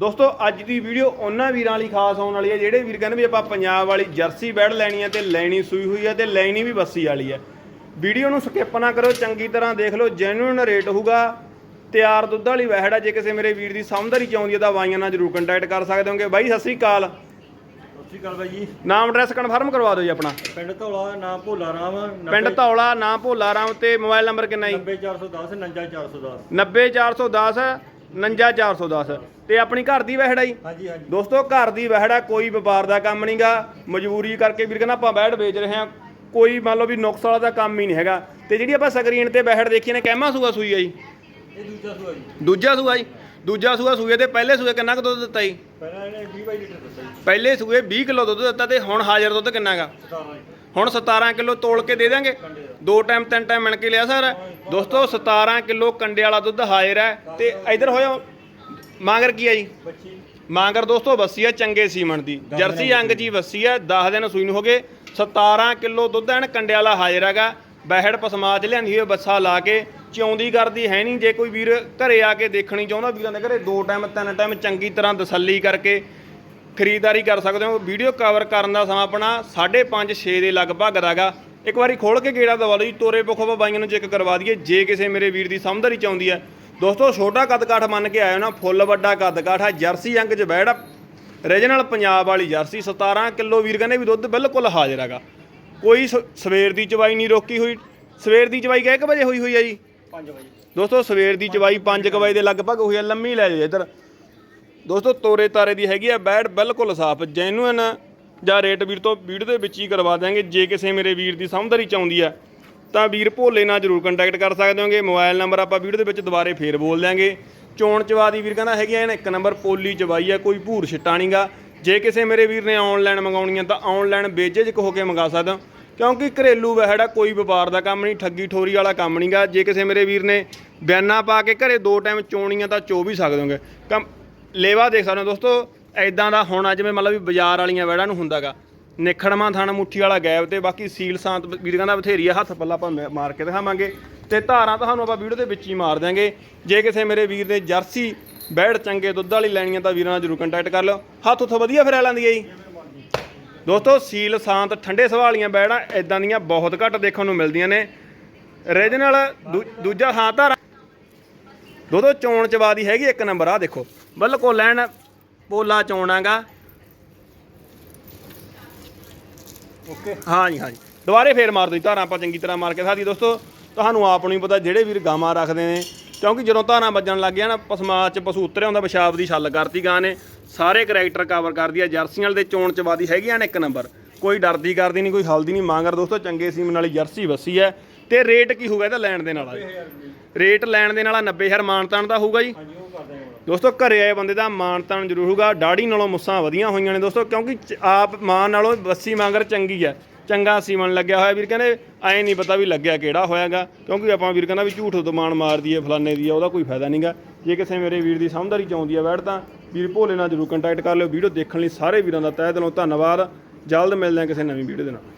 ਦੋਸਤੋ ਅੱਜ ਦੀ ਵੀਡੀਓ ਉਹਨਾਂ ਵੀਰਾਂ ਲਈ ਖਾਸ ਆਉਣ ਵਾਲੀ ਹੈ ਜਿਹੜੇ ਵੀਰ ਕਹਿੰਦੇ ਵੀ ਆਪਾਂ ਪੰਜਾਬ ਵਾਲੀ ਜਰਸੀ ਬੈਡ ਲੈਣੀ ਹੈ ਤੇ ਲੈਣੀ ਸੂਈ ਹੋਈ ਹੈ ਤੇ ਲੈਣੀ ਵੀ ਬੱਸੀ ਵਾਲੀ ਹੈ। ਵੀਡੀਓ ਨੂੰ ਸਕਿਪ ਨਾ ਕਰੋ ਚੰਗੀ ਤਰ੍ਹਾਂ ਦੇਖ ਲਓ ਜੈਨੂਇਨ ਰੇਟ ਹੋਊਗਾ। ਤਿਆਰ ਦੁੱਧ ਵਾਲੀ ਵਹਿੜ ਆ ਜੇ ਕਿਸੇ ਮੇਰੇ ਵੀਰ ਦੀ ਸਮਝਦਾਰੀ ਚਾਹੁੰਦੀ ਹੈ ਤਾਂ ਵਾਈਆਂ ਨਾਲ ਜਰੂਰ ਕੰਟੈਕਟ ਕਰ ਸਕਦੇ ਹੋਗੇ। ਬਾਈ ਸਤਿ ਸ੍ਰੀ ਅਕਾਲ। ਸਤਿ ਸ਼੍ਰੀ ਅਕਾਲ ਬਾਈ ਜੀ। ਨਾਮ ਐਡਰੈਸ ਕਨਫਰਮ ਕਰਵਾ ਦਿਓ ਜੀ ਆਪਣਾ। ਪਿੰਡ ਧੌਲਾ ਨਾਮ ਭੋਲਾ ਰਾਮ ਪਿੰਡ ਧੌਲਾ ਨਾਮ ਭੋਲਾ ਰਾਮ ਤੇ ਮੋਬਾਈਲ ਨੰਬਰ ਕਿੰਨਾ ਜੀ? 90410 99410 90410 99410 ਤੇ ਆਪਣੀ ਘਰ ਦੀ ਵਹਿੜ ਜੀ ਹਾਂਜੀ ਹਾਂਜੀ। ਦੋਸਤੋ ਘਰ ਦੀ ਵਹਿੜ ਕੋਈ ਵਪਾਰ ਦਾ ਕੰਮ ਨਹੀਂਗਾ। ਮਜਬੂਰੀ ਕਰਕੇ ਵੀਰ ਕਹਿੰਦਾ ਆਪਾਂ ਵਹਿੜ ਵੇਚ ਰਹੇ ਹਾਂ। ਕੋਈ ਮੰਨ ਲਓ ਵੀ ਨੁਕਸ ਵਾਲਾ ਦਾ ਕੰਮ ਹੀ ਨਹੀਂ ਹੈਗਾ। ਤੇ ਜਿਹੜੀ ਆਪਾਂ ਸਕਰੀਨ ਤੇ ਵਹਿੜ ਦੇਖੀ ਨੇ ਕਹਿਮਾ ਸੂਆ ਸੂਈ ਆ ਜੀ? ਇਹ ਦੂਜਾ ਸੂਆ ਜੀ। ਦੂਜਾ ਸੂਆ ਜੀ? ਦੂਜਾ ਸੂਆ ਸੂਏ ਤੇ ਪਹਿਲੇ ਸੂਏ ਕਿੰਨਾ ਕੁ ਦੁੱਧ ਦਿੱਤਾ ਜੀ? ਪਹਿਲਾਂ ਇਹਨੇ 20 ਬਾਈ ਲੀਟਰ ਦਿੱਤਾ ਜੀ। ਪਹਿਲੇ ਸੂਏ 20 ਕਿਲੋ ਦੁੱਧ ਦਿੱਤਾ ਤੇ ਹੁਣ ਹਾਜ਼ਰ ਦੁੱਧ ਕਿੰਨਾ ਗਾ 17 ਜੀ। ਹੁਣ 17 ਕਿਲੋ ਤੋਲ ਕੇ ਦੇ ਦਾਂਗੇ ਦੋ। ਟਾਈਮ ਤਿੰਨ ਟਾਈਮ ਮਿਣ ਕੇ ਲਿਆ ਸਰ। ਦੋਸਤੋ 17 ਕਿਲੋ ਕੰਡੇ ਵਾਲਾ ਦੁੱਧ ਹਾਜ਼ਰ ਹੈ। ਤੇ ਇਧਰ ਹੋਇਓ। ਮਾਂਗਰ ਕੀ ਹੈ ਜੀ? ਬੱਚੀ। ਮਾਂਗਰ ਦੋਸਤੋ ਵੱਸੀ ਆ ਚੰਗੇ ਸੀਮਨ ਦੀ। ਜਰਸੀ ਅੰਗ ਜੀ ਵੱਸੀ ਆ 10 ਦਿਨ ਸੂਈ ਨੂੰ ਹੋ ਗਏ। 17 ਕਿਲੋ ਦੁੱਧ ਐਨ ਕੰਡੇ ਵਾਲਾ ਹਾਜ਼ਰ ਹੈਗਾ। ਬਹਿੜ ਪਸਮਾ ਚ ਲਿਆਂਦੀ ਹੋਈ ਬੱਸਾ ਲਾ ਕੇ। ਚੌਂਦੀ ਕਰਦੀ ਹੈ ਨਹੀਂ। ਜੇ ਕੋਈ ਵੀਰ ਘਰੇ ਆ ਕੇ ਦੇਖਣੀ ਚਾਹੁੰਦਾ, ਵੀਰਾਂ ਦੇ ਘਰੇ ਦੋ ਟਾਈਮ ਤਿੰਨ ਟਾਈਮ ਚੰਗੀ ਤਰ੍ਹਾਂ ਤਸੱਲੀ ਕਰਕੇ ਖਰੀਦਦਾਰੀ ਕਰ ਸਕਦੇ ਹੋ। ਵੀਡੀਓ ਕਵਰ ਕਰਨ ਦਾ ਸਮਾਂ ਆਪਣਾ 5:30 6 ਦੇ ਲਗਭਗ ਦਾਗਾ ਇੱਕ ਵਾਰੀ ਖੋਲ ਕੇ ਗੇੜਾ ਦਵਾ ਲਓ ਜੀ ਤੋਰੇ ਬੁਖੋ ਬਾਈਆਂ ਨੂੰ ਚੈੱਕ ਕਰਵਾ ਦਈਏ। ਜੇ ਕਿਸੇ ਮੇਰੇ ਵੀਰ ਦੀ ਸਮਝਦਾਰੀ ਆਉਂਦੀ ਹੈ। ਦੋਸਤੋ, ਛੋਟਾ ਕੱਦਕਾਠ ਮੰਨ ਕੇ ਆਇਓ ਨਾ, ਫੁੱਲ ਵੱਡਾ ਕੱਦਕਾਠ ਆ ਜਰਸੀ ਅੰਗ 'ਚ ਬੈੜ ਰੀਜਨਲ ਪੰਜਾਬ ਵਾਲੀ ਜਰਸੀ 17 ਕਿਲੋ ਵੀਰ ਕਹਿੰਦੇ ਵੀ ਦੁੱਧ ਬਿਲਕੁਲ ਹਾਜ਼ਰ ਹੈਗਾ। ਕੋਈ ਸ- ਸਵੇਰ ਦੀ ਚਵਾਈ ਨਹੀਂ ਰੋਕੀ ਹੋਈ। ਸਵੇਰ ਦੀ ਚਵਾਈ ਕਿਹ ਵਜੇ ਹੋਈ ਹੋਈ ਹੈ ਜੀ? 5 ਵਜੇ। ਦੋਸਤੋ, ਸਵੇਰ ਦੀ ਚਵਾਈ 5 ਵਜੇ ਦੇ ਲਗਭਗ ਹੋਈ ਹੈ ਲੰਮੀ ਲੈ ਜਾਓ ਇੱਧਰ। ਦੋਸਤੋ, ਤੋਰੇ ਤਾਰੇ ਦੀ ਹੈਗੀ ਆ ਬੈਡ ਬਿਲਕੁਲ ਸਾਫ਼ ਜੈਨੂਇਨ ਜਾਂ ਰੇਟ ਵੀਰ ਤੋਂ ਵੀਡੀਓ ਦੇ ਵਿੱਚ ਹੀ ਕਰਵਾ ਦਾਂਗੇ ਜੇ ਕਿਸੇ ਮੇਰੇ ਵੀਰ ਦੀ ਸਮਝਦਾਰੀ ਆਉਂਦੀ ਆ, ਤਾਂ ਵੀਰ ਭੋਲੇ ਨਾਲ ਜਰੂਰ ਕੰਟੈਕਟ ਕਰ ਸਕਦੇ ਹੋਗੇ। ਮੋਬਾਈਲ ਨੰਬਰ ਆਪਾਂ ਵੀਡੀਓ ਦੇ ਵਿੱਚ ਦੁਬਾਰੇ ਫੇਰ ਬੋਲ ਦਿਆਂਗੇ। ਚੋਣ ਚਵਾ ਦੀ ਵੀਰ ਕਹਿੰਦਾ ਹੈਗੀ ਆ ਇਹਨੇ ਇੱਕ ਨੰਬਰ ਪੋਲੀ ਚਵਾਈ ਆ, ਕੋਈ ਭੂਰ ਛਿੱਟਾ ਨਹੀਂਗਾ ਜੇ ਕਿਸੇ ਮੇਰੇ ਵੀਰ ਨੇ ਆਨਲਾਈਨ ਮੰਗਾਉਣੀ ਆ, ਤਾਂ ਆਨਲਾਈਨ ਬੇਝਿਜਕ ਹੋ ਕੇ ਮੰਗਾ ਸਕਦਾ। ਕਿਉਂਕਿ ਘਰੇਲੂ ਵਹਿੜ ਆ, ਕੋਈ ਵਪਾਰ ਦਾ ਕੰਮ ਨਹੀਂ, ਠੱਗੀ ਠੋਰੀ ਵਾਲਾ ਕੰਮ ਨਹੀਂਗਾ। ਜੇ ਕਿਸੇ ਮੇਰੇ ਵੀਰ ਨੇ ਬਿਆਨਾ ਪਾ ਕੇ ਘਰੇ ਦੋ ਟਾਈਮ ਚੋਣੀਆਂ ਤਾਂ ਚੋ ਵੀ ਸਕਦੇ ਹੋਗੇ। ਕੰਮ, ਲੇਵਾ ਦੇਖ ਸਕਦੇ ਹੋ ਦੋਸਤੋ ਐਦਾਂ ਦਾ ਹੁਣ ਜਿਵੇਂ ਮਤਲਬ ਵੀ ਬਾਜ਼ਾਰ ਵਾਲੀਆਂ ਵਹਿੜਾਂ ਨੂੰ ਹੁੰਦਾਗਾ। ਨਿਖੜਵਾਂ ਥਣ ਮੁੱਠੀ ਵਾਲਾ ਗੈਬ ਤੇ ਬਾਕੀ ਸੀਲ ਸਾਂਤ ਵੀਰ ਕਹਿੰਦਾ ਬਥੇਰੀ ਆ ਹੱਥ ਪੱਲਾ ਆਪਾਂ ਮੈ- ਮਾਰ ਕੇ ਦਿਖਾਵਾਂਗੇ। ਤੇ ਧਾਰਾਂ ਤੁਹਾਨੂੰ ਆਪਾਂ ਵੀਡੀਓ ਦੇ ਵਿੱਚ ਹੀ ਮਾਰ ਦਿਆਂਗੇ। ਜੇ ਕਿਸੇ ਮੇਰੇ ਵੀਰ ਨੇ ਜਰਸੀ ਬੈੜ ਚੰਗੇ ਦੁੱਧ ਵਾਲੀ ਲੈਣੀ ਆ ਤਾਂ ਵੀਰਾਂ ਨਾਲ ਜਰੂਰ ਕੰਟੈਕਟ ਕਰ ਲਿਓ। ਹੱਥ ਉੱਥੋਂ ਵਧੀਆ ਫਿਰਿਆ ਲੈਂਦੀ ਹੈ ਜੀ। ਦੋਸਤੋ ਸੀਲ ਸਾਂਤ ਠੰਡੇ ਸਵਾਲੀਆਂ ਬੈੜਾਂ ਐਦਾਂ ਦੀਆਂ ਬਹੁਤ ਘੱਟ ਦੇਖਣ ਨੂੰ ਮਿਲਦੀਆਂ ਨੇ। ਰੀਜਨਲ ਦੂਜਾ ਹਾਂ ਧਾਰਾ ਦੋਦੋ ਚੋਣ ਚਵਾ ਦੀ ਹੈਗੀ ਇੱਕ ਨੰਬਰ ਆ ਦੇਖੋ। ਬਿਲਕੁਲ ਲੈਣ ਪੋਲਾ ਚੋਣਾਗਾ ਓਕੇ। ਹਾਂ ਜੀ ਹਾਂ ਜੀ ਦੁਬਾਰੇ ਫੇਰ ਮਾਰ ਦੋ ਧਾਰਾਂ ਆਪਾਂ ਚੰਗੀ ਤਰ੍ਹਾਂ ਮਾਰ ਕੇ ਸਾਡੀ ਦੋਸਤੋ ਤੁਹਾਨੂੰ ਆਪ ਨੂੰ ਹੀ ਪਤਾ ਜਿਹੜੇ ਵੀਰ ਗਾਵਾਂ ਰੱਖਦੇ ਨੇ ਕਿਉਂਕਿ ਜਦੋਂ ਧਾਰਾਂ ਵੱਜਣ ਲੱਗ ਗਿਆ ਨਾ ਪਸਮਾ ਚ ਪਸ਼ੂ ਉਤਰਿਆ ਹੁੰਦਾ, ਪਿਸ਼ਾਬ ਦੀ ਛੱਲ ਕਰਤੀ ਗਾਂ ਨੇ। ਸਾਰੇ ਕਰੈਕਟਰ ਕਵਰ ਕਰਦੀ ਆ ਜਰਸੀਆਂ ਦੇ ਚੋਣ ਚਵਾਦੀ ਹੈਗੀਆਂ ਨੇ ਇੱਕ ਨੰਬਰ ਕੋਈ ਡਰਦੀ ਕਰਦੀ ਨਹੀਂ, ਕੋਈ ਹਲਦੀ ਨਹੀਂ। ਮੰਗਰ ਦੋਸਤੋ, ਚੰਗੇ ਸੀਮਨ ਵਾਲੀ ਜਰਸੀ ਵੱਸੀ ਹੈ ਤੇ ਰੇਟ ਕੀ ਹੋਊਗਾ ਇਹਦਾ ਲੈਣ ਦੇ ਨਾਲ ਰੇਟ ਲੈਣ ਦੇ ਨਾਲ 90000 ਮਾਨਤਾਨ ਦਾ ਹੋਊਗਾ ਜੀ। ਦੋਸਤੋ, ਘਰੇ ਆਏ ਬੰਦੇ ਦਾ ਮਾਨਤਾਨ ਜ਼ਰੂਰ ਹੋਊਗਾ। ਡਾੜੀ ਨਾਲੋਂ ਮੁੱਸਾਂ ਵਧੀਆਂ ਹੋਈਆਂ ਨੇ ਦੋਸਤੋ, ਕਿਉਂਕਿ ਆਪ ਮਾਂ ਨਾਲੋਂ ਵੱਸੀ ਮੰਗਰ ਚੰਗੀ ਹੈ ਚੰਗਾ ਸੀਮਨ ਲੱਗਿਆ ਹੋਇਆ। ਵੀਰ ਕਹਿੰਦੇ, ਐ ਨਹੀਂ ਪਤਾ ਵੀ ਲੱਗਿਆ ਕਿਹੜਾ ਹੋਇਆਗਾ, ਕਿਉਂਕਿ ਆਪਾਂ ਵੀਰ ਕਹਿੰਦਾ ਵੀ ਝੂਠ ਤੋਂ ਮਾਨ ਮਾਰਦੀ ਹੈ ਫਲਾਨੇ ਦੀ ਆ, ਉਹਦਾ ਕੋਈ ਫਾਇਦਾ ਨਹੀਂਗਾ ਜੇ ਕਿਸੇ ਮੇਰੇ ਵੀਰ ਦੀ ਸਮਝਦਾਰੀ 'ਚ ਆਉਂਦੀ ਆ ਬੈਠ ਤਾਂ, ਵੀਰ ਭੋਲੇ ਨਾਲ ਜਰੂਰ ਕੰਟੈਕਟ ਕਰ ਲਿਓ। ਵੀਡੀਓ ਦੇਖਣ ਲਈ ਸਾਰੇ ਵੀਰਾਂ ਦਾ ਤਹਿ ਦਿਲੋਂ ਧੰਨਵਾਦ। ਜਲਦ ਮਿਲਦੇ ਹਾਂ ਕਿਸੇ ਨਵੀਂ ਵੀਡੀਓ ਦੇ ਨਾਲ।